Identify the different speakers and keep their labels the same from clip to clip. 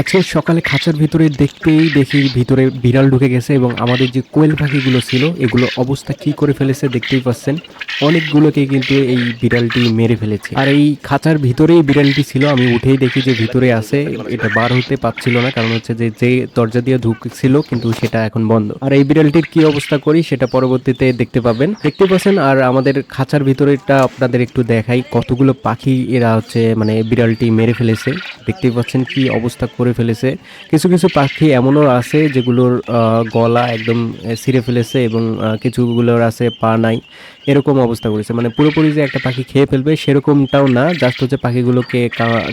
Speaker 1: আজকে সকালে খাঁচার ভিতরে দেখতেই দেখি ভিতরে বিড়াল ঢুকে গেছে এবং আমাদের যে কোয়েল পাখিগুলো ছিল, এগুলো অবস্থা কি করে ফেলেছে দেখতেই পাচ্ছেন। অনেকগুলোকে কিন্তু এই বিড়ালটি মেরে ফেলেছে। আর এই খাঁচার ভিতরেই বিড়ালটি ছিল, আমি উঠেই দেখি যে ভিতরে আছে, এটা বার হতে পারছিল না, কারণ হচ্ছে যে যে দরজা দিয়ে ঢুকছিল কিন্তু সেটা এখন বন্ধ। আর এই বিড়ালটির কি অবস্থা করি, সেটা পরবর্তীতে দেখতে পাবেন। দেখতে পাচ্ছেন, আর আমাদের খাঁচার ভিতরেটা আপনাদের একটু দেখাই, কতগুলো পাখি এরা হচ্ছে মানে বিড়ালটি মেরে ফেলেছে। দেখতেই পাচ্ছেন কি অবস্থা করে ফেলেছে। কিছু কিছু পাখি এমনও আছে যেগুলোর গলা একদম ছিঁড়ে ফেলেছে এবং কিছুগুলোর আছে পা নাই, এরকম অবস্থা করেছে। মানে পুরোপুরি যে একটা পাখি খেয়ে ফেলবে সেরকমটাও না, জাস্ট হচ্ছে পাখিগুলোকে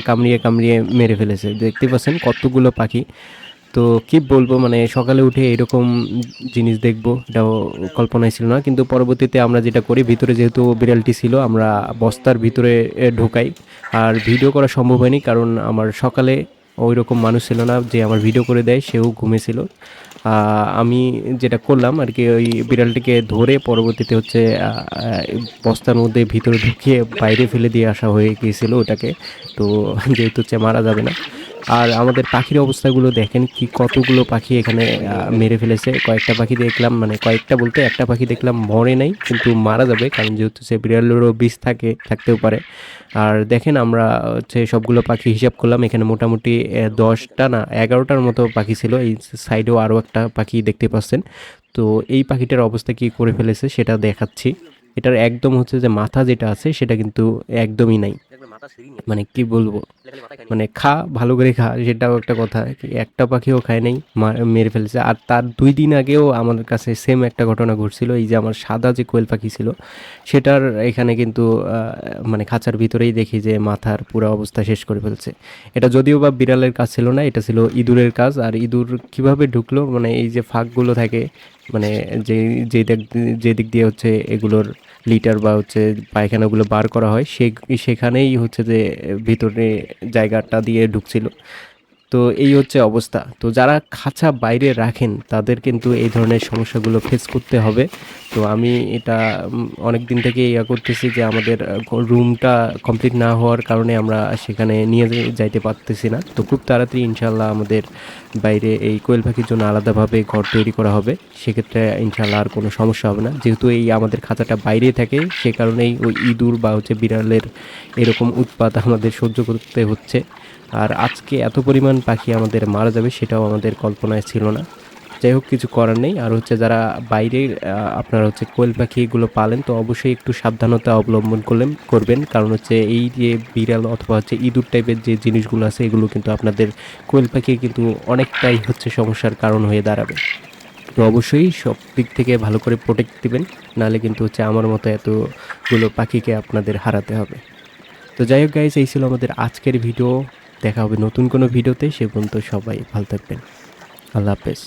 Speaker 1: কামড়িয়ে কামড়িয়ে মেরে ফেলেছে। দেখতে পাচ্ছেন কতগুলো পাখি। তো কি বলব মানে সকালে উঠে এরকম জিনিস দেখব, এটাও কল্পনায় ছিল না। কিন্তু পরবর্তীতে আমরা যেটা করি, ভিতরে যেহেতু বিড়ালটি ছিল, আমরা বস্তার ভিতরে ঢোকাই। আর ভিডিও করা সম্ভব হয়নি, কারণ আমার সকালে ওই রকম মানুষ ছিল না যে আমার ভিডিও করে দেয়, সেও ঘুমেছিল আমি যেটা করলাম আর কি, ওই বিড়ালটিকে ধরে পরবর্তীতে হচ্ছে বস্তার মধ্যে ভিতরে ঢুকিয়ে বাইরে ফেলে দিয়ে আসা হয়ে গিয়েছিল ওটাকে। তো যেহেতু হচ্ছে মারা যাবে না। আর আমাদের পাখির অবস্থাগুলো দেখেন কি কতগুলো পাখি এখানে মেরে ফেলেছে। কয়েকটা পাখি দেখলাম মানে কয়েকটা বলতে একটা পাখি দেখলাম মরে নাই, কিন্তু মারা যাবে, কারণ যেহেতু সে বিড়ালেরও বিষ থাকে, থাকতেও পারে। আর দেখেন আমরা হচ্ছে সবগুলো পাখি হিসাব করলাম, এখানে মোটামুটি দশটা না, এগারোটার মতো পাখি ছিল, এই সাইডেও আরও একটা পাখি দেখতে পাচ্ছেন। তো এই পাখিটার অবস্থা কি করে ফেলেছে সেটা দেখাচ্ছি। এটার একদম হচ্ছে যে মাথা যেটা আছে, সেটা কিন্তু একদমই নাই। মানে কি বলব? মানে খা ভালো করে খা সেটাও একটা কথা। একটা পাখিও খায় নাই মেরে ফেলেছে। আর তার দুই দিন আগেও আমাদের কাছে সেম একটা ঘটনা ঘটছিল। এই যে আমার সাদা যে কোয়েল পাখি ছিল সেটার এখানে কিন্তু মানে খাঁচার ভিতরেই দেখি যে মাথার পুরো অবস্থা শেষ করে ফেলছে। এটা যদিও বা বিড়ালের কাজ ছিল না এটা ছিল ইঁদুরের কাজ। আর ইঁদুর কীভাবে ঢুকলো? মানে এই যে ফাঁকগুলো থাকে মানে যে যে দিক দিয়ে- হচ্ছে এগুলোর লিটার বা হচ্ছে পায়খানাগুলো বার করা হয় সে সেখানেই হচ্ছে যে ভিতরে জায়গাটা দিয়ে ঢুকছিল। তো এই হচ্ছে অবস্থা। তো যারা খাঁচা বাইরে রাখেন, তাদের কিন্তু এই ধরনের সমস্যাগুলো ফেস করতে হবে। তো আমি এটা অনেক দিন থেকে ইয়া করতেছি যে আমাদের রুমটা কমপ্লিট না হওয়ার কারণে আমরা সেখানে নিয়ে যাইতে পারতেছি না। তো খুব তাড়াতাড়ি ইনশাল্লাহ আমাদের বাইরে এই কোয়েল পাখির জন্য আলাদাভাবে ঘর তৈরি করা হবে। সেক্ষেত্রে ইনশাল্লাহ আর কোনো সমস্যা হবে না। যেহেতু এই আমাদের খাঁচাটা বাইরে থাকে, সে কারণেই ওই ইঁদুর বা হচ্ছে বিড়ালের এরকম উৎপাত আমাদের সহ্য করতে হচ্ছে। আর আজকে এত পরিমাণ পাখি আমাদের মারা যাবে সেটাও আমাদের কল্পনায় ছিল না। যাই হোক, কিছু করার নেই। আর হচ্ছে যারা বাইরে আপনারা হচ্ছে কোয়েল পাখি এগুলো পালেন, তো অবশ্যই একটু সাবধানতা অবলম্বন করলেন, করবেন। কারণ হচ্ছে এই যে বিড়াল অথবা হচ্ছে ইঁদুর টাইপের যে জিনিসগুলো আছে, এগুলো কিন্তু আপনাদের কোয়েল পাখি কিন্তু অনেকটাই হচ্ছে সমস্যার কারণ হয়ে দাঁড়াবে। তো অবশ্যই সব দিক থেকে ভালো করে প্রোটেক্ট দিবেন, নাহলে কিন্তু হচ্ছে আমার মতো এতগুলো পাখিকে আপনাদের হারাতে হবে। তো যাই হোক গাইজ এই ছিল আমাদের আজকের ভিডিও দেখা হবে নতুন কোনো ভিডিওতে সে পর্যন্ত সবাই ভালো থাকবেন। আল্লাহ হাফেজ।